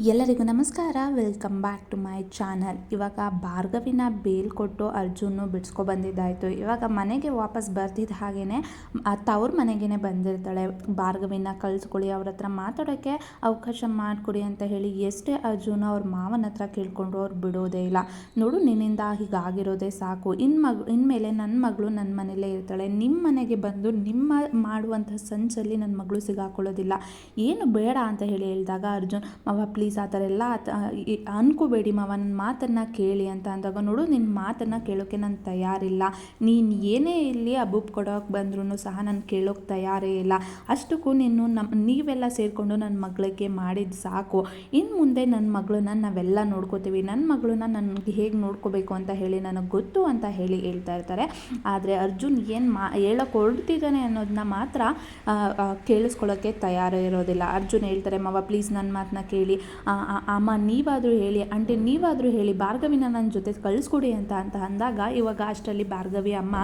ಎಲ್ಲರಿಗೂ ನಮಸ್ಕಾರ. Welcome back to my channel ಇವಾಗ ಭಾರ್ಗವಿನ ಬೇಲ್ ಕೊಟ್ಟು ಅರ್ಜುನು ಬಿಡಿಸ್ಕೊ ಬಂದಿದ್ದಾಯಿತು. ಇವಾಗ ಮನೆಗೆ ವಾಪಸ್ ಬರ್ತಿದ್ದ ಹಾಗೇ ತವ್ರ ಮನೆಗೇ ಬಂದಿರ್ತಾಳೆ. ಭಾರ್ಗವಿನ ಕಳಿಸ್ಕೊಳ್ಳಿ, ಅವ್ರ ಹತ್ರ ಮಾತಾಡೋಕ್ಕೆ ಅವಕಾಶ ಮಾಡಿಕೊಡಿ ಅಂತ ಹೇಳಿ ಎಷ್ಟೇ ಅರ್ಜುನ ಅವ್ರ ಮಾವನ ಹತ್ರ ಕೇಳ್ಕೊಂಡು ಅವ್ರು ಬಿಡೋದೇ ಇಲ್ಲ. ನೋಡು, ನಿನ್ನಿಂದ ಹೀಗಾಗಿರೋದೇ ಸಾಕು. ಇನ್ನು ಮಗ ಇನ್ಮೇಲೆ ನನ್ನ ಮಗಳು ನನ್ನ ಮನೇಲೇ ಇರ್ತಾಳೆ. ನಿಮ್ಮ ಮನೆಗೆ ಬಂದು ನಿಮ್ಮ ಮಾಡುವಂಥ ಸಂಚಲ್ಲಿ ನನ್ನ ಮಗಳು ಸಿಗಾಕೊಳ್ಳೋದಿಲ್ಲ. ಏನು ಬೇಡ ಅಂತ ಹೇಳಿ ಹೇಳಿದಾಗ ಅರ್ಜುನ್, ಮಾವ ಪ್ಲೀಸ್ ಆ ಥರ ಎಲ್ಲ ಅನ್ಕೋಬೇಡಿ ಮಾವ, ನನ್ನ ಮಾತನ್ನು ಕೇಳಿ ಅಂತ ಅಂದಾಗ ನೋಡು ನಿನ್ನ ಮಾತನ್ನು ಕೇಳೋಕ್ಕೆ ನಾನು ತಯಾರಿಲ್ಲ. ನೀನು ಏನೇ ಇಲ್ಲಿ ಅಬೂಬ್ ಕೊಡೋಕೆ ಬಂದ್ರೂ ಸಹ ನಾನು ಕೇಳೋಕೆ ತಯಾರೇ ಇಲ್ಲ. ಅಷ್ಟಕ್ಕೂ ನೀನು ನಮ್ಮ ನೀವೆಲ್ಲ ಸೇರಿಕೊಂಡು ನನ್ನ ಮಗಳಿಗೆ ಮಾಡಿದ್ದು ಸಾಕು. ಇನ್ನು ಮುಂದೆ ನನ್ನ ಮಗಳನ್ನ ನಾವೆಲ್ಲ ನೋಡ್ಕೋತೀವಿ. ನನ್ನ ಮಗಳನ್ನ ನನಗೆ ಹೇಗೆ ನೋಡ್ಕೋಬೇಕು ಅಂತ ಹೇಳಿ ನನಗೆ ಗೊತ್ತು ಅಂತ ಹೇಳಿ ಹೇಳ್ತಾ ಇರ್ತಾರೆ. ಆದರೆ ಅರ್ಜುನ್ ಏನು ಮಾ, ಹೇಳೋಕೆ ಹೊರಡ್ತಿದ್ದಾನೆ ಅನ್ನೋದನ್ನ ಮಾತ್ರ ಕೇಳಿಸ್ಕೊಳ್ಳೋಕ್ಕೆ ತಯಾರೇ ಇರೋದಿಲ್ಲ. ಅರ್ಜುನ್ ಹೇಳ್ತಾರೆ, ಮಾವ ಪ್ಲೀಸ್ ನನ್ನ ಮಾತನ್ನ ಕೇಳಿ. ಅಮ್ಮ, ನೀವಾದರೂ ಹೇಳಿ, ಆಂಟಿ ನೀವಾದರೂ ಹೇಳಿ, ಭಾರ್ಗವಿನ ನನ್ನ ಜೊತೆ ಕಳಿಸ್ಕೊಡಿ ಅಂತ ಅಂತ ಅಂದಾಗ ಇವಾಗ ಅಷ್ಟರಲ್ಲಿ ಭಾರ್ಗವಿ ಅಮ್ಮ,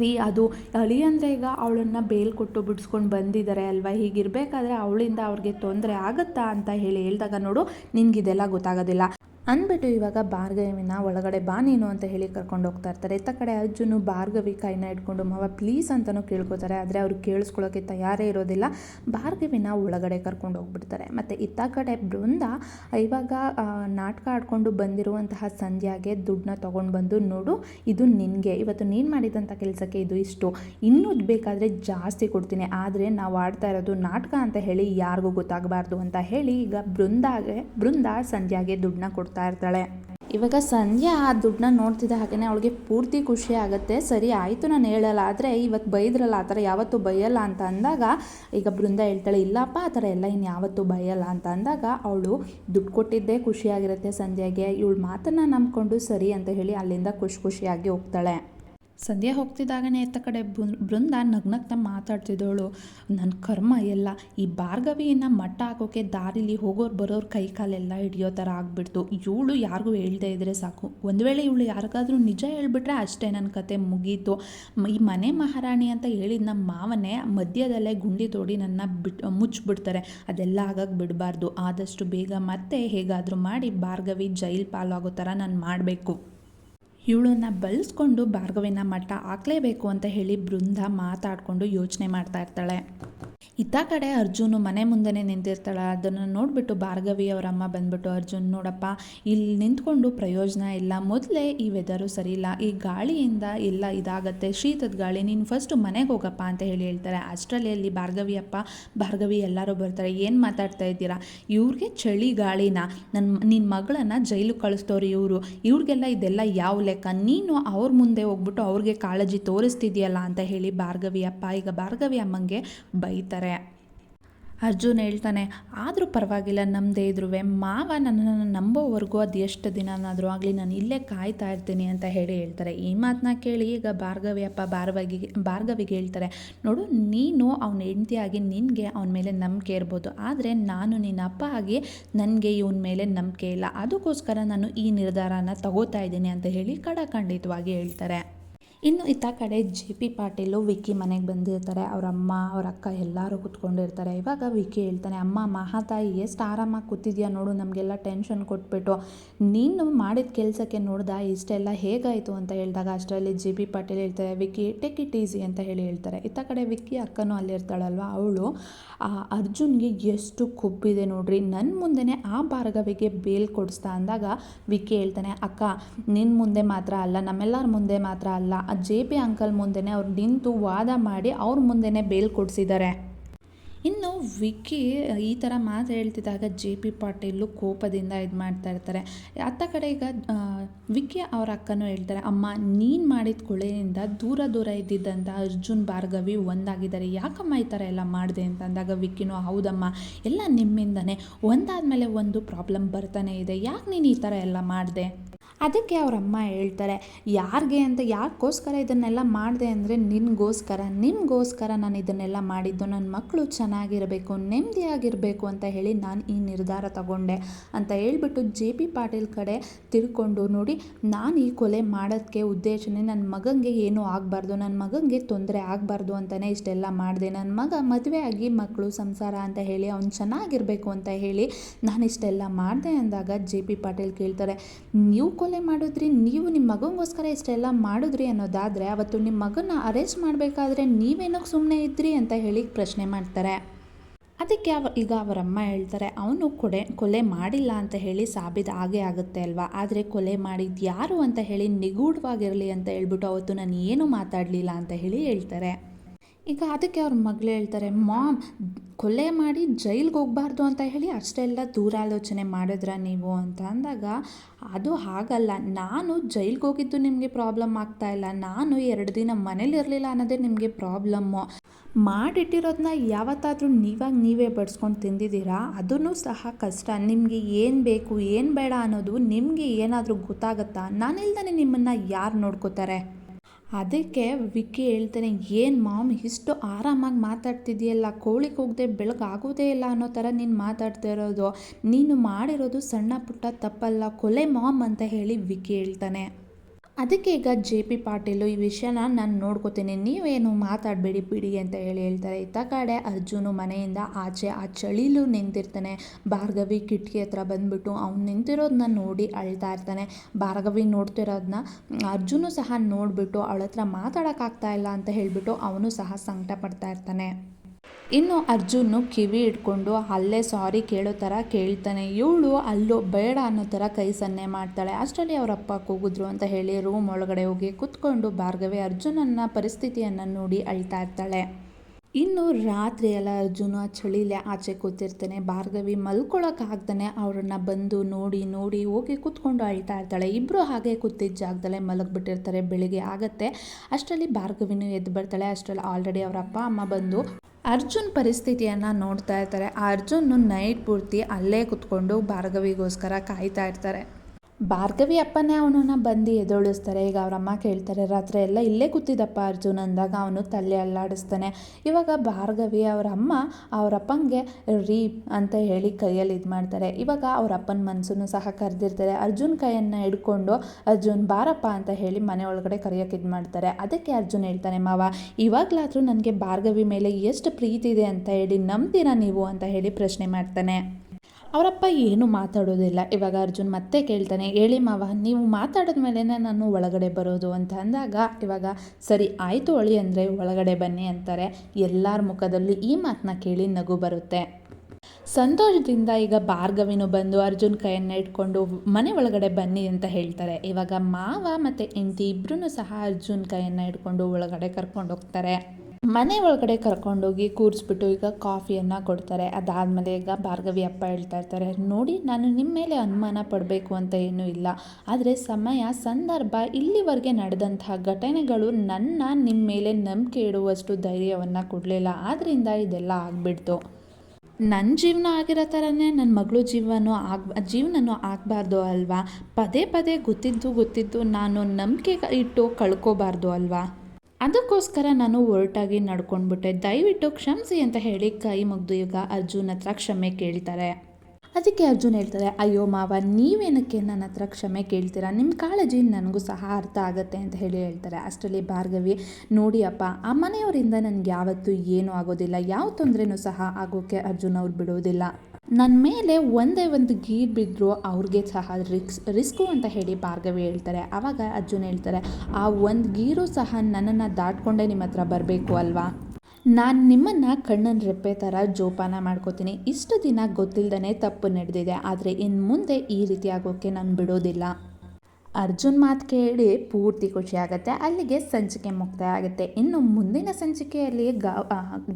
ರೀ, ಅದು ಅಳಿ ಅಂದರೆ ಈಗ ಅವಳನ್ನು ಬೇಲ್ ಕೊಟ್ಟು ಬಿಡಿಸ್ಕೊಂಡು ಬಂದಿದ್ದಾರೆ ಅಲ್ವಾ? ಹೀಗಿರಬೇಕಾದ್ರೆ ಅವಳಿಂದ ಅವ್ರಿಗೆ ತೊಂದರೆ ಆಗುತ್ತಾ ಅಂತ ಹೇಳಿ ಹೇಳಿದಾಗ ನೋಡು, ನಿನಗಿದೆಲ್ಲ ಗೊತ್ತಾಗೋದಿಲ್ಲ. ಅಂದ್ಬಿಟ್ಟು ಇವಾಗ ಭಾರ್ಗವಿನ ಒಳಗಡೆ ಬಾ ನೀನು ಅಂತ ಹೇಳಿ ಕರ್ಕೊಂಡು ಹೋಗ್ತಾ ಇರ್ತಾರೆ. ಇತ್ತ ಕಡೆ ಅಜ್ಜುನು ಭಾರ್ಗವಿ ಕೈನ ಇಟ್ಕೊಂಡು ಮಾವ ಪ್ಲೀಸ್ ಅಂತಲೂ ಕೇಳ್ಕೊತಾರೆ. ಆದರೆ ಅವ್ರು ಕೇಳಿಸ್ಕೊಳ್ಳೋಕ್ಕೆ ತಯಾರೇ ಇರೋದಿಲ್ಲ. ಭಾರ್ಗವಿನ ಒಳಗಡೆ ಕರ್ಕೊಂಡು ಹೋಗ್ಬಿಡ್ತಾರೆ. ಮತ್ತು ಇತ್ತ ಕಡೆ ಬೃಂದ ಇವಾಗ ನಾಟಕ ಆಡ್ಕೊಂಡು ಬಂದಿರುವಂತಹ ಸಂಧ್ಯಾಗೆ ದುಡ್ಡನ್ನ ತೊಗೊಂಡು ಬಂದು, ನೋಡು, ಇದು ನಿನಗೆ. ಇವತ್ತು ನೀನು ಮಾಡಿದಂಥ ಕೆಲಸಕ್ಕೆ ಇದು ಇಷ್ಟು. ಇನ್ನೂ ಬೇಕಾದರೆ ಜಾಸ್ತಿ ಕೊಡ್ತೀನಿ. ಆದರೆ ನಾವು ಆಡ್ತಾ ಇರೋದು ನಾಟಕ ಅಂತ ಹೇಳಿ ಯಾರಿಗೂ ಗೊತ್ತಾಗಬಾರ್ದು. ಅಂತ ಹೇಳಿ ಈಗ ಬೃಂದಾಗೆ, ಬೃಂದ ಸಂಧ್ಯಾಗೆ ದುಡ್ಡನ್ನ ಕೊಡ್ತಾ ಇರ್ತಾಳೆ. ಇವಾಗ ಸಂಧ್ಯಾ ಆ ದುಡ್ಡನ್ನ ನೋಡ್ತಿದ್ದ ಹಾಗೆಯೇ ಅವಳಿಗೆ ಪೂರ್ತಿ ಖುಷಿ ಆಗುತ್ತೆ. ಸರಿ, ಆಯಿತು, ನಾನು ಹೇಳಲ್ಲ. ಆದರೆ ಇವತ್ತು ಬೈದ್ರಲ್ಲ, ಆ ಥರ ಯಾವತ್ತೂ ಬೈಯಲ್ಲ ಅಂತ ಅಂದಾಗ, ಈಗ ಬೃಂದ ಹೇಳ್ತಾಳೆ, ಇಲ್ಲಪ್ಪ, ಆ ಥರ ಎಲ್ಲ ಇನ್ನು ಯಾವತ್ತೂ ಬೈಯಲ್ಲ ಅಂತ ಅಂದಾಗ ಅವಳು ದುಡ್ಡು ಕೊಟ್ಟಿದ್ದೇ ಖುಷಿಯಾಗಿರುತ್ತೆ ಸಂಧ್ಯಾಗೆ. ಇವಳು ಮಾತನ್ನು ನಂಬಿಕೊಂಡು ಸರಿ ಅಂತ ಹೇಳಿ ಅಲ್ಲಿಂದ ಖುಷಿ ಖುಷಿಯಾಗಿ ಹೋಗ್ತಾಳೆ. ಸಂಧ್ಯಾ ಹೋಗ್ತಿದ್ದಾಗನೇ ಎತ್ತ ಕಡೆ ಬೃಂದ ನಗ್ನಗ್ತಾ ಮಾತಾಡ್ತಿದ್ದವಳು ನನ್ನ ಕರ್ಮ ಎಲ್ಲ, ಈ ಭಾರ್ಗವಿಯನ್ನು ಮಟ್ಟ ಹಾಕೋಕೆ ದಾರಿಲಿ ಹೋಗೋರು ಬರೋರು ಕೈ ಕಾಲೆಲ್ಲ ಹಿಡಿಯೋ ಥರ ಆಗಿಬಿಡ್ತು. ಇವಳು ಯಾರಿಗೂ ಹೇಳ್ದೇ ಇದ್ರೆ ಸಾಕು. ಒಂದು ವೇಳೆ ಇವಳು ಯಾರಿಗಾದ್ರೂ ನಿಜ ಹೇಳ್ಬಿಟ್ರೆ ಅಷ್ಟೇ ನನ್ನ ಕತೆ ಮುಗೀತು. ಈ ಮನೆ ಮಹಾರಾಣಿ ಅಂತ ಹೇಳಿದ ನಮ್ಮ ಮಾವನೇ ಮಧ್ಯದಲ್ಲೇ ಗುಂಡಿ ತೋಡಿ ನನ್ನ ಬಿಟ್ ಮುಚ್ಚಿಬಿಡ್ತಾರೆ ಅದೆಲ್ಲ ಆಗಕ್ಕೆ ಬಿಡಬಾರ್ದು. ಆದಷ್ಟು ಬೇಗ ಮತ್ತೆ ಹೇಗಾದರೂ ಮಾಡಿ ಭಾರ್ಗವಿ ಜೈಲ್ ಪಾಲಾಗೋ ಥರ ನಾನು ಮಾಡಬೇಕು. ಇವಳನ್ನ ಬಳಸ್ಕೊಂಡು ಭಾರ್ಗವಿನ ಮಠ ಹಾಕ್ಲೇಬೇಕು ಅಂತ ಹೇಳಿ ಬೃಂದ ಮಾತಾಡಿಕೊಂಡು ಯೋಚನೆ ಮಾಡ್ತಾ ಇರ್ತಾಳೆ. ಇತ್ತ ಕಡೆ ಅರ್ಜುನು ಮನೆ ಮುಂದೆನೇ ನಿಂತಿರ್ತಾಳೆ. ಅದನ್ನು ನೋಡಿಬಿಟ್ಟು ಭಾರ್ಗವಿ ಅವರ ಅಮ್ಮ ಬಂದ್ಬಿಟ್ಟು, ಅರ್ಜುನ್, ನೋಡಪ್ಪ ಇಲ್ಲಿ ನಿಂತ್ಕೊಂಡು ಪ್ರಯೋಜನ ಇಲ್ಲ. ಮೊದಲೇ ಈ ವೆದರು ಸರಿ ಇಲ್ಲ ಈ ಗಾಳಿಯಿಂದ ಎಲ್ಲ ಇದಾಗತ್ತೆ. ಶೀತದ ಗಾಳಿ. ನೀನು ಫಸ್ಟು ಮನೆಗೆ ಹೋಗಪ್ಪ ಅಂತ ಹೇಳಿ ಹೇಳ್ತಾರೆ. ಅಷ್ಟರಲ್ಲಿ ಅಲ್ಲಿ ಭಾರ್ಗವಿ ಅಪ್ಪ, ಭಾರ್ಗವಿ ಎಲ್ಲರೂ ಬರ್ತಾರೆ. ಏನು ಮಾತಾಡ್ತಾ ಇದ್ದೀರಾ? ಇವ್ರಿಗೆ ಚಳಿ ಗಾಳಿನ. ನನ್ನ ನಿನ್ನ ಮಗಳನ್ನು ಜೈಲು ಕಳಿಸ್ತವ್ರು ಇವರು. ಇವ್ರಿಗೆಲ್ಲ ಇದೆಲ್ಲ ಯಾವ ಲೆಕ್ಕ ನೀನು ಅವ್ರ ಮುಂದೆ ಹೋಗ್ಬಿಟ್ಟು ಅವ್ರಿಗೆ ಕಾಳಜಿ ತೋರಿಸ್ತಿದ್ಯಲ್ಲ ಅಂತ ಹೇಳಿ ಭಾರ್ಗವಿ ಅಪ್ಪ ಈಗ ಭಾರ್ಗವಿ ಅಮ್ಮಂಗೆ ಬೈತಾರೆ. ಅರ್ಜುನ್ ಹೇಳ್ತಾನೆ, ಆದರೂ ಪರವಾಗಿಲ್ಲ ನಮ್ಮದೇ ಇದ್ರೂ ಮಾವ ನನ್ನನ್ನು ನಂಬೋವರೆಗೂ ಅದು ಎಷ್ಟು ದಿನನಾದರೂ ಆಗಲಿ, ನಾನು ಇಲ್ಲೇ ಕಾಯ್ತಾ ಇರ್ತೀನಿ, ಅಂತ ಹೇಳಿ ಹೇಳ್ತಾರೆ. ಈ ಮಾತನ್ನ ಕೇಳಿ ಈಗ ಭಾರ್ಗವಿ ಅಪ್ಪ ಭಾರ್ಗವಿಗೆ ಹೇಳ್ತಾರೆ, ನೋಡು, ನೀನು ಅವನ ಹೆಂಡತಿಯಾಗಿ ನಿನಗೆ ಅವನ ಮೇಲೆ ನಂಬಿಕೆ ಇರ್ಬೋದು. ಆದರೆ ನಾನು ನಿನ್ನ ಅಪ್ಪ ಆಗಿ ನನಗೆ ಇವನ ಮೇಲೆ ನಂಬಿಕೆ ಇಲ್ಲ. ಅದಕ್ಕೋಸ್ಕರ ನಾನು ಈ ನಿರ್ಧಾರನ ತಗೋತಾ ಇದ್ದೀನಿ, ಅಂತ ಹೇಳಿ ಖಡಖಂಡಿತವಾಗಿ ಹೇಳ್ತಾರೆ. ಇನ್ನು ಇತ್ತ ಕಡೆ ಜೆ ಪಿ ಪಾಟೀಲು ವಿಕ್ಕಿ ಮನೆಗೆ ಬಂದಿರ್ತಾರೆ. ಅವ್ರ ಅಮ್ಮ, ಅವ್ರ ಅಕ್ಕ ಎಲ್ಲರೂ ಕೂತ್ಕೊಂಡಿರ್ತಾರೆ. ಇವಾಗ ವಿಕ್ಕಿ ಹೇಳ್ತಾನೆ, ಅಮ್ಮ, ಮಹಾತಾಯಿ, ಎಷ್ಟು ಆರಾಮಾಗಿ ಕೂತಿದ್ಯಾ ನೋಡು, ನಮಗೆಲ್ಲ ಟೆನ್ಷನ್ ಕೊಟ್ಬಿಟ್ಟು. ನೀನು ಮಾಡಿದ ಕೆಲಸಕ್ಕೆ ನೋಡ್ದ, ಇಷ್ಟೆಲ್ಲ ಹೇಗಾಯಿತು? ಅಂತ ಹೇಳಿದಾಗ ಅಷ್ಟರಲ್ಲಿ ಜೆ ಪಿ ಪಾಟೀಲ್ ಹೇಳ್ತಾರೆ, ವಿಕ್ಕಿ ಟೇಕ್ ಇಟ್ ಈಸಿ ಅಂತ ಹೇಳಿ ಹೇಳ್ತಾರೆ. ಇತ್ತ ಕಡೆ ವಿಕ್ಕಿ ಅಕ್ಕನೂ ಅಲ್ಲಿರ್ತಾಳಲ್ವ, ಅವಳು, ಆ ಅರ್ಜುನ್ಗೆ ಎಷ್ಟು ಕೊಬ್ಬಿದೆ ನೋಡ್ರಿ ನನ್ನ ಮುಂದೆನೇ ಆ ಭಾರ್ಗವಿಗೆ ಬೇಲ್ ಕೊಡಿಸ್ತಾ ಅಂದಾಗ ವಿಕ್ಕಿ ಹೇಳ್ತಾನೆ, ಅಕ್ಕ ನಿನ್ನ ಮುಂದೆ ಮಾತ್ರ ಅಲ್ಲ, ನಮ್ಮೆಲ್ಲರ ಮುಂದೆ ಮಾತ್ರ ಅಲ್ಲ ಆ ಜೆ ಪಿ ಅಂಕಲ್ ಮುಂದೆನೇ ಅವ್ರು ನಿಂತು ವಾದ ಮಾಡಿ ಅವ್ರ ಮುಂದೆನೇ ಬೇಲ್ ಕೊಡಿಸಿದ್ದಾರೆ. ಇನ್ನು ವಿಕ್ಕಿ ಈ ಥರ ಮಾತು ಹೇಳ್ತಿದ್ದಾಗ ಜೆ ಪಿ ಪಾಟೀಲು ಕೋಪದಿಂದ ಇದು ಮಾಡ್ತಾ ಇರ್ತಾರೆ. ಅತ್ತ ಕಡೆ ಈಗ ವಿಕ್ಕಿ ಅವ್ರ ಅಕ್ಕನೂ ಹೇಳ್ತಾರೆ, ಅಮ್ಮ, ನೀನು ಮಾಡಿದ ಕೊಳೆಯಿಂದ ದೂರ ದೂರ ಇದ್ದಿದ್ದಂಥ ಅರ್ಜುನ್ ಭಾರ್ಗವಿ ಒಂದಾಗಿದ್ದಾರೆ. ಯಾಕಮ್ಮ ಈ ಥರ ಎಲ್ಲ ಮಾಡಿದೆ? ಅಂತ ಅಂದಾಗ ವಿಕ್ಕಿನೂ, ಹೌದಮ್ಮ, ಎಲ್ಲ ನಿಮ್ಮಿಂದನೇ. ಒಂದಾದ ಮೇಲೆ ಒಂದು ಪ್ರಾಬ್ಲಮ್ ಬರ್ತಾನೆ ಇದೆ. ಯಾಕೆ ನೀನು ಈ ಥರ ಎಲ್ಲ ಮಾಡಿದೆ? ಅದಕ್ಕೆ ಅವ್ರ ಅಮ್ಮ ಹೇಳ್ತಾರೆ, ಯಾರಿಗೆ ಅಂತ ಯಾಕೋಸ್ಕರ ಇದನ್ನೆಲ್ಲ ಮಾಡಿದೆ ಅಂದರೆ ನಿನಗೋಸ್ಕರ, ನಿಮಗೋಸ್ಕರ ನಾನು ಇದನ್ನೆಲ್ಲ ಮಾಡಿದ್ದು ನನ್ನ ಮಕ್ಕಳು ಚೆನ್ನಾಗಿರಬೇಕು, ನೆಮ್ಮದಿಯಾಗಿರಬೇಕು ಅಂತ ಹೇಳಿ ನಾನು ಈ ನಿರ್ಧಾರ ತಗೊಂಡೆ. ಅಂತ ಹೇಳ್ಬಿಟ್ಟು ಜೆ ಪಿ ಪಾಟೀಲ್ ಕಡೆ ತಿರ್ಕೊಂಡು ನೋಡಿ, ನಾನು ಈ ಕೊಲೆ ಮಾಡೋದಕ್ಕೆ ಉದ್ದೇಶನೇ ನನ್ನ ಮಗನಿಗೆ ಏನೂ ಆಗಬಾರ್ದು ನನ್ನ ಮಗನಿಗೆ ತೊಂದರೆ ಆಗಬಾರ್ದು ಅಂತಲೇ ಇಷ್ಟೆಲ್ಲ ಮಾಡಿದೆ ನನ್ನ ಮಗ ಮದುವೆ ಆಗಿ ಮಕ್ಕಳು ಸಂಸಾರ ಅಂತ ಹೇಳಿ ಅವ್ನು ಚೆನ್ನಾಗಿರಬೇಕು ಅಂತ ಹೇಳಿ ನಾನು ಇಷ್ಟೆಲ್ಲ ಮಾಡಿದೆ ಅಂದಾಗ ಜೆ ಪಿ ಪಾಟೀಲ್ ಕೇಳ್ತಾರೆ, ನೀವು ಕೊಲೆ ಮಾಡಿದ್ರಿ ನೀವು ನಿಮ್ಮ ಮಗನಿಗೋಸ್ಕರ ಇಷ್ಟೆಲ್ಲ ಮಾಡಿದ್ರಿ ಅನ್ನೋದಾದರೆ ಅವತ್ತು ನಿಮ್ಮ ಮಗನ ಅರೇಂಜ್ ಮಾಡಬೇಕಾದ್ರೆ ನೀವೇನಕ್ಕೆ ಸುಮ್ಮನೆ ಇದ್ರಿ ಅಂತ ಹೇಳಿ ಪ್ರಶ್ನೆ ಮಾಡ್ತಾರೆ. ಅದಕ್ಕೆ ಅವ, ಈಗ ಅವರಮ್ಮ ಹೇಳ್ತಾರೆ, ಅವನು ಕೊಡೆ, ಕೊಲೆ ಮಾಡಿಲ್ಲ ಅಂತ ಹೇಳಿ ಸಾಬೀತು ಆಗೇ ಆಗುತ್ತೆ ಅಲ್ವಾ? ಆದರೆ ಕೊಲೆ ಮಾಡಿದ್ದು ಯಾರು ಅಂತ ಹೇಳಿ ನಿಗೂಢವಾಗಿರಲಿ ಅಂತ ಹೇಳ್ಬಿಟ್ಟು ಅವತ್ತು ನಾನು ಏನೂ ಮಾತಾಡಲಿಲ್ಲ ಅಂತ ಹೇಳಿ ಹೇಳ್ತಾರೆ. ಈಗ ಅದಕ್ಕೆ ಅವ್ರ ಮಗಳು ಹೇಳ್ತಾರೆ, ಮಾಮ್, ಕೊಲೆ ಮಾಡಿ ಜೈಲಿಗೆ ಹೋಗ್ಬಾರ್ದು ಅಂತ ಹೇಳಿ ಅಷ್ಟೆಲ್ಲ ದೂರಾಲೋಚನೆ ಮಾಡಿದ್ರ ನೀವು? ಅಂತ ಅಂದಾಗ, ಅದು ಹಾಗಲ್ಲ. ನಾನು ಜೈಲಿಗೆ ಹೋಗಿದ್ದು ನಿಮಗೆ ಪ್ರಾಬ್ಲಮ್ ಆಗ್ತಾ ಇಲ್ಲ. ನಾನು ಎರಡು ದಿನ ಮನೇಲಿ ಇರಲಿಲ್ಲ ಅನ್ನೋದೇ ನಿಮಗೆ ಪ್ರಾಬ್ಲಮ್ಮು. ಮಾಡಿಟ್ಟಿರೋದನ್ನ ಯಾವತ್ತಾದರೂ ನೀವಾಗ ನೀವೇ ಬಡ್ಸ್ಕೊಂಡು ತಿಂದಿದ್ದೀರಾ? ಅದೂ ಸಹ ಕಷ್ಟ. ನಿಮಗೆ ಏನು ಬೇಕು, ಏನು ಬೇಡ ಅನ್ನೋದು ನಿಮಗೆ ಏನಾದರೂ ಗೊತ್ತಾಗುತ್ತಾ? ನಾನಿಲ್ದೇ ನಿಮ್ಮನ್ನು ಯಾರು ನೋಡ್ಕೋತಾರೆ? ಅದಕ್ಕೆ ವಿಕ್ಕಿ ಹೇಳ್ತಾನೆ, ಏನು ಮಾಮ್, ಇಷ್ಟು ಆರಾಮಾಗಿ ಮಾತಾಡ್ತಿದ್ದೀಯಲ್ಲ, ಕೋಳಿಗೆ ಹೋಗದೆ ಬೆಳಗಾಗೋದೇ ಇಲ್ಲ ಅನ್ನೋ ಥರ ನೀನು ಮಾತಾಡ್ತಾ ಇರೋದು. ನೀನು ಮಾಡಿರೋದು ಸಣ್ಣ ಪುಟ್ಟ ತಪ್ಪಲ್ಲ, ಕೊಲೆ ಮಾಮ್ ಅಂತ ಹೇಳಿ ವಿಕ್ಕಿ ಹೇಳ್ತಾನೆ. ಅದಕ್ಕೆ ಈಗ ಜೆ ಪಿ ಪಾಟೀಲು ಈ ವಿಷಯನ ನಾನು ನೋಡ್ಕೋತೀನಿ. ನೀವೇನು ಮಾತಾಡಬೇಡಿ, ಬಿಡಿ ಅಂತ ಹೇಳಿ ಹೇಳ್ತಾರೆ. ಇತ್ತ ಕಡೆ ಅರ್ಜುನು ಮನೆಯಿಂದ ಆಚೆ ಆ ಚಳಿಲು ನಿಂತಿರ್ತಾನೆ. ಭಾರ್ಗವಿ ಕಿಟಕಿ ಹತ್ರ ಬಂದ್ಬಿಟ್ಟು ಅವ್ನು ನಿಂತಿರೋದನ್ನ ನೋಡಿ ಅಳ್ತಾ ಇರ್ತಾನೆ. ಭಾರ್ಗವಿ ನೋಡ್ತಿರೋದನ್ನ ಅರ್ಜುನು ಸಹ ನೋಡಿಬಿಟ್ಟು ಅವಳ ಹತ್ರ ಮಾತಾಡೋಕ್ಕಾಗ್ತಾ ಇಲ್ಲ ಅಂತ ಹೇಳಿಬಿಟ್ಟು ಅವನು ಸಹ ಸಂಕಟ ಪಡ್ತಾ ಇರ್ತಾನೆ. ಇನ್ನು ಅರ್ಜುನ್ನು ಕಿವಿ ಇಟ್ಕೊಂಡು ಅಲ್ಲೇ ಸಾರಿ ಕೇಳೋ ಥರ ಕೇಳ್ತಾನೆ. ಇವಳು ಅಲ್ಲೋ ಬೇಡ ಅನ್ನೋ ಥರ ಕೈ ಸನ್ನೆ ಮಾಡ್ತಾಳೆ. ಅಷ್ಟರಲ್ಲಿ ಅವರಪ್ಪ ಕೂಗಿದ್ರು ಅಂತ ಹೇಳಿ ರೂಮ್ ಒಳಗಡೆ ಹೋಗಿ ಕುತ್ಕೊಂಡು ಭಾರ್ಗವಿ ಅರ್ಜುನನ್ನ ಪರಿಸ್ಥಿತಿಯನ್ನು ನೋಡಿ ಅಳ್ತಾ ಇರ್ತಾಳೆ. ಇನ್ನು ರಾತ್ರಿ ಎಲ್ಲ ಅರ್ಜುನ ಚಳಿಲೆ ಆಚೆ ಕೂತಿರ್ತಾನೆ. ಭಾರ್ಗವಿ ಮಲ್ಕೊಳಕ್ಕಾಗ್ತಾನೆ ಅವ್ರನ್ನ ಬಂದು ನೋಡಿ ನೋಡಿ ಹೋಗಿ ಕೂತ್ಕೊಂಡು ಅಳ್ತಾ ಇರ್ತಾಳೆ. ಇಬ್ಬರು ಹಾಗೆ ಕೂತಿದ್ದ ಜಾಗದಲ್ಲೇ ಮಲಗಿಬಿಟ್ಟಿರ್ತಾರೆ. ಬೆಳಿಗ್ಗೆ ಆಗತ್ತೆ. ಅಷ್ಟರಲ್ಲಿ ಭಾರ್ಗವಿನೂ ಎದ್ದು ಬರ್ತಾಳೆ. ಅಷ್ಟರಲ್ಲಿ ಆಲ್ರೆಡಿ ಅವರ ಅಪ್ಪ, ಅಮ್ಮ ಬಂದು ಅರ್ಜುನ್ ಪರಿಸ್ಥಿತಿಯನ್ನು ನೋಡ್ತಾ ಇರ್ತಾರೆ. ಆ ಅರ್ಜುನ್ ನೈಟ್ ಪೂರ್ತಿ ಅಲ್ಲೇ ಕುತ್ಕೊಂಡು ಭಾರ್ಗವಿಗೋಸ್ಕರ ಕಾಯ್ತಾ ಇರ್ತಾರೆ. ಭಾರ್ಗವಿ ಅಪ್ಪನೇ ಅವನನ್ನ ಬಂದು ಎದೊಳಿಸ್ತಾರೆ. ಈಗ ಅವರಮ್ಮ ಕೇಳ್ತಾರೆ, ರಾತ್ರಿ ಎಲ್ಲ ಇಲ್ಲೇ ಕೂತಿದ್ದಪ್ಪ ಅರ್ಜುನ್? ಅಂದಾಗ ಅವನು ತಲೆ ಅಲ್ಲಾಡಿಸ್ತಾನೆ. ಇವಾಗ ಭಾರ್ಗವಿ ಅವರಮ್ಮ ಅವರಪ್ಪಂಗೆ ರೀ ಅಂತ ಹೇಳಿ ಕೈಯಲ್ಲಿ ಇದು ಮಾಡ್ತಾರೆ. ಇವಾಗ ಅವರಪ್ಪನ ಮನಸ್ಸನ್ನು ಸಹ ಕರೆದಿರ್ತಾರೆ. ಅರ್ಜುನ್ ಕೈಯನ್ನು ಹಿಡ್ಕೊಂಡು, ಅರ್ಜುನ್ ಬಾರಪ್ಪ ಅಂತ ಹೇಳಿ ಮನೆ ಒಳಗಡೆ ಕರೆಯೋಕೆ ಇದು ಮಾಡ್ತಾರೆ. ಅದಕ್ಕೆ ಅರ್ಜುನ್ ಹೇಳ್ತಾನೆ, ಮಾವ, ಇವಾಗಲಾದರೂ ನನಗೆ ಭಾರ್ಗವಿ ಮೇಲೆ ಎಷ್ಟು ಪ್ರೀತಿ ಇದೆ ಅಂತ ಹೇಳಿ ನಂಬ್ತೀರಾ ನೀವು? ಅಂತ ಹೇಳಿ ಪ್ರಶ್ನೆ ಮಾಡ್ತಾನೆ. ಅವರಪ್ಪ ಏನೂ ಮಾತಾಡೋದಿಲ್ಲ. ಇವಾಗ ಅರ್ಜುನ್ ಮತ್ತೆ ಕೇಳ್ತಾನೆ, ಹೇಳಿ ಮಾವ, ನೀವು ಮಾತಾಡಿದ ಮೇಲೆ ನಾನು ಒಳಗಡೆ ಬರೋದು ಅಂತ ಅಂದಾಗ, ಇವಾಗ, ಸರಿ, ಆಯಿತು ಅಳಿ ಅಂದರೆ ಒಳಗಡೆ ಬನ್ನಿ ಅಂತಾರೆ. ಎಲ್ಲರ ಮುಖದಲ್ಲಿ ಈ ಮಾತನ್ನ ಕೇಳಿ ನಗು ಬರುತ್ತೆ. ಸಂತೋಷದಿಂದ ಈಗ ಭಾರ್ಗವಿನು ಬಂದು ಅರ್ಜುನ್ ಕೈಯನ್ನು ಇಟ್ಕೊಂಡು, ಮನೆ ಒಳಗಡೆ ಬನ್ನಿ ಅಂತ ಹೇಳ್ತಾರೆ. ಇವಾಗ ಮಾವ ಮತ್ತು ಹೆಂಡತಿ ಇಬ್ಬರೂ ಸಹ ಅರ್ಜುನ್ ಕೈಯನ್ನು ಇಟ್ಕೊಂಡು ಒಳಗಡೆ ಕರ್ಕೊಂಡು ಹೋಗ್ತಾರೆ. ಮನೆ ಒಳಗಡೆ ಕರ್ಕೊಂಡೋಗಿ ಕೂರಿಸ್ಬಿಟ್ಟು ಈಗ ಕಾಫಿಯನ್ನು ಕೊಡ್ತಾರೆ. ಅದಾದಮೇಲೆ ಈಗ ಭಾರ್ಗವಿ ಅಪ್ಪ ಹೇಳ್ತಾ ಇರ್ತಾರೆ, ನೋಡಿ, ನಾನು ನಿಮ್ಮ ಮೇಲೆ ಅನುಮಾನ ಪಡಬೇಕು ಅಂತ ಏನೂ ಇಲ್ಲ. ಆದರೆ ಸಮಯ, ಸಂದರ್ಭ ಇಲ್ಲಿವರೆಗೆ ನಡೆದಂತಹ ಘಟನೆಗಳು ನನ್ನ ನಿಮ್ಮ ಮೇಲೆ ನಂಬಿಕೆ ಇಡುವಷ್ಟು ಧೈರ್ಯವನ್ನು ಕೊಡಲಿಲ್ಲ. ಆದ್ದರಿಂದ ಇದೆಲ್ಲ ಆಗಿಬಿಡ್ತು. ನನ್ನ ಜೀವನ ಆಗಿರೋ ಥರನೇ ನನ್ನ ಮಗಳು ಜೀವನೂ ಆಗ, ಜೀವನನೂ ಆಗಬಾರ್ದು ಅಲ್ವಾ? ಪದೇ ಪದೇ ಗೊತ್ತಿದ್ದು ಗೊತ್ತಿದ್ದು ನಾನು ನಂಬಿಕೆ ಇಟ್ಟು ಕಳ್ಕೋಬಾರ್ದು ಅಲ್ವಾ? ಅದಕ್ಕೋಸ್ಕರ ನಾನು ಒರಟಾಗಿ ನಡ್ಕೊಂಡ್ಬಿಟ್ಟೆ. ದಯವಿಟ್ಟು ಕ್ಷಮಿಸಿ ಅಂತ ಹೇಳಿ ಕೈ ಮುಗ್ದು ಈಗ ಅರ್ಜುನ್ ಹತ್ರ ಕ್ಷಮೆ ಕೇಳ್ತಾರೆ ಅದಕ್ಕೆ ಅರ್ಜುನ್ ಹೇಳ್ತಾರೆ, ಅಯ್ಯೋ ಮಾವ, ನೀವೇನಕ್ಕೆ ನನ್ನ ಹತ್ರ ಕ್ಷಮೆ ಕೇಳ್ತೀರಾ? ನಿಮ್ಮ ಕಾಳಜಿ ನನಗೂ ಸಹ ಅರ್ಥ ಆಗುತ್ತೆ ಅಂತ ಹೇಳಿ ಹೇಳ್ತಾರೆ. ಅಷ್ಟರಲ್ಲಿ ಭಾರ್ಗವಿ, ನೋಡಿ ಅಪ್ಪ, ಆ ಮನೆಯವರಿಂದ ನನಗೆ ಯಾವತ್ತೂ ಏನೂ ಆಗೋದಿಲ್ಲ. ಯಾವ ತೊಂದರೆನೂ ಸಹ ಆಗೋಕ್ಕೆ ಅರ್ಜುನ್ ಅವ್ರು ಬಿಡೋದಿಲ್ಲ. ನನ್ನ ಮೇಲೆ ಒಂದೇ ಒಂದು ಗೀರ್ ಬಿದ್ದರೂ ಅವ್ರಿಗೆ ಸಹ ರಿಕ್ಸ್, ರಿಸ್ಕು ಅಂತ ಹೇಳಿ ಭಾರ್ಗವಿ ಹೇಳ್ತಾರೆ. ಆವಾಗ ಅರ್ಜುನ್ ಹೇಳ್ತಾರೆ, ಆ ಒಂದು ಗೀರು ಸಹ ನನ್ನನ್ನು ದಾಟ್ಕೊಂಡೇ ನಿಮ್ಮ ಹತ್ರ ಬರಬೇಕು ಅಲ್ವಾ? ನಾನು ನಿಮ್ಮನ್ನು ಕಣ್ಣನ ರೆಪ್ಪೆ ಥರ ಜೋಪಾನ ಮಾಡ್ಕೋತೀನಿ. ಇಷ್ಟು ದಿನ ಗೊತ್ತಿಲ್ಲದೇ ತಪ್ಪು ನಡೆದಿದೆ. ಆದರೆ ಇನ್ನು ಮುಂದೆ ಈ ರೀತಿ ಆಗೋಕ್ಕೆ ನಾನು ಬಿಡೋದಿಲ್ಲ. ಅರ್ಜುನ್ ಮಾತು ಕೇಳಿ ಪೂರ್ತಿ ಖುಷಿಯಾಗುತ್ತೆ, ಅಲ್ಲಿಗೆ ಸಂಚಿಕೆ ಮುಕ್ತಾಯ ಆಗುತ್ತೆ ಇನ್ನು ಮುಂದಿನ ಸಂಚಿಕೆಯಲ್ಲಿ ಗಾ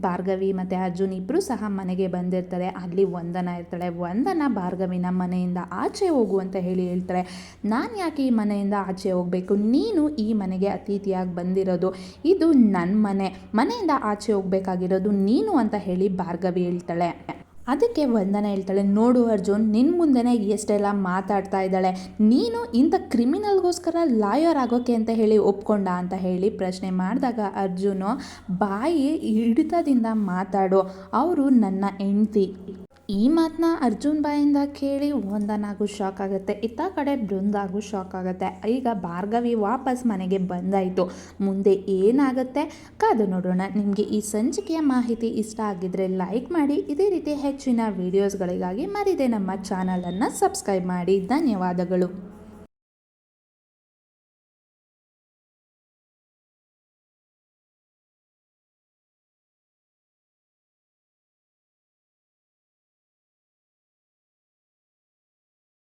ಭಾರ್ಗವಿ ಮತ್ತು ಅರ್ಜುನ್ ಇಬ್ಬರು ಸಹ ಮನೆಗೆ ಬಂದಿರ್ತಾರೆ. ಅಲ್ಲಿ ವಂದನ ಇರ್ತಾಳೆ ವಂದನ ಭಾರ್ಗವಿನ ಮನೆಯಿಂದ ಆಚೆ ಹೋಗು ಅಂತ ಹೇಳಿ ಹೇಳ್ತಾರೆ. ನಾನು ಯಾಕೆ ಈ ಮನೆಯಿಂದ ಆಚೆ ಹೋಗಬೇಕು? ನೀನು ಈ ಮನೆಗೆ ಅತಿಥಿಯಾಗಿ ಬಂದಿರೋದು, ಇದು ನನ್ನ ಮನೆ. ಮನೆಯಿಂದ ಆಚೆ ಹೋಗಬೇಕಾಗಿರೋದು ನೀನು ಅಂತ ಹೇಳಿ ಭಾರ್ಗವಿ ಹೇಳ್ತಾಳೆ. ಅದಕ್ಕೆ ವಂದನ ಹೇಳ್ತಾಳೆ, ನೋಡು ಅರ್ಜುನ್ ನಿನ್ನ ಮುಂದೆನೇ ಎಷ್ಟೆಲ್ಲ ಮಾತಾಡ್ತಾ ಇದ್ದಾಳೆ. ನೀನು ಇಂಥ ಕ್ರಿಮಿನಲ್ಗೋಸ್ಕರ ಲಾಯರ್ ಆಗೋಕೆ ಅಂತ ಹೇಳಿ ಒಪ್ಕೊಂಡ ಅಂತ ಹೇಳಿ ಪ್ರಶ್ನೆ ಮಾಡಿದಾಗ ಅರ್ಜುನು, ಬಾಯಿ ಹಿಡಿತದಿಂದ ಮಾತಾಡು. ಅವರು ನನ್ನ ಹೆಂಡ್ತಿ. ಈ ಮಾತನ್ನ ಅರ್ಜುನ್ ಬಾಯಿಂದ ಕೇಳಿ ವಂದನಾಗೂ ಶಾಕ್ ಆಗುತ್ತೆ. ಇತ್ತ ಕಡೆ ಬೃಂದಾಗೂ ಶಾಕ್ ಆಗುತ್ತೆ. ಈಗ ಭಾರ್ಗವಿ ವಾಪಸ್ ಮನೆಗೆ ಬಂದಾಯಿತು. ಮುಂದೆ ಏನಾಗುತ್ತೆ? ಕಾದು ನೋಡೋಣ. ನಿಮಗೆ ಈ ಸಂಚಿಕೆಯ ಮಾಹಿತಿ ಇಷ್ಟ ಆಗಿದ್ರೆ ಲೈಕ್ ಮಾಡಿ. ಇದೇ ರೀತಿ ಹೆಚ್ಚಿನ ವೀಡಿಯೋಸ್ಗಳಿಗಾಗಿ ಮರಿದೆ ನಮ್ಮ ಚಾನಲನ್ನು ಸಬ್ಸ್ಕ್ರೈಬ್ ಮಾಡಿ. ಧನ್ಯವಾದಗಳು.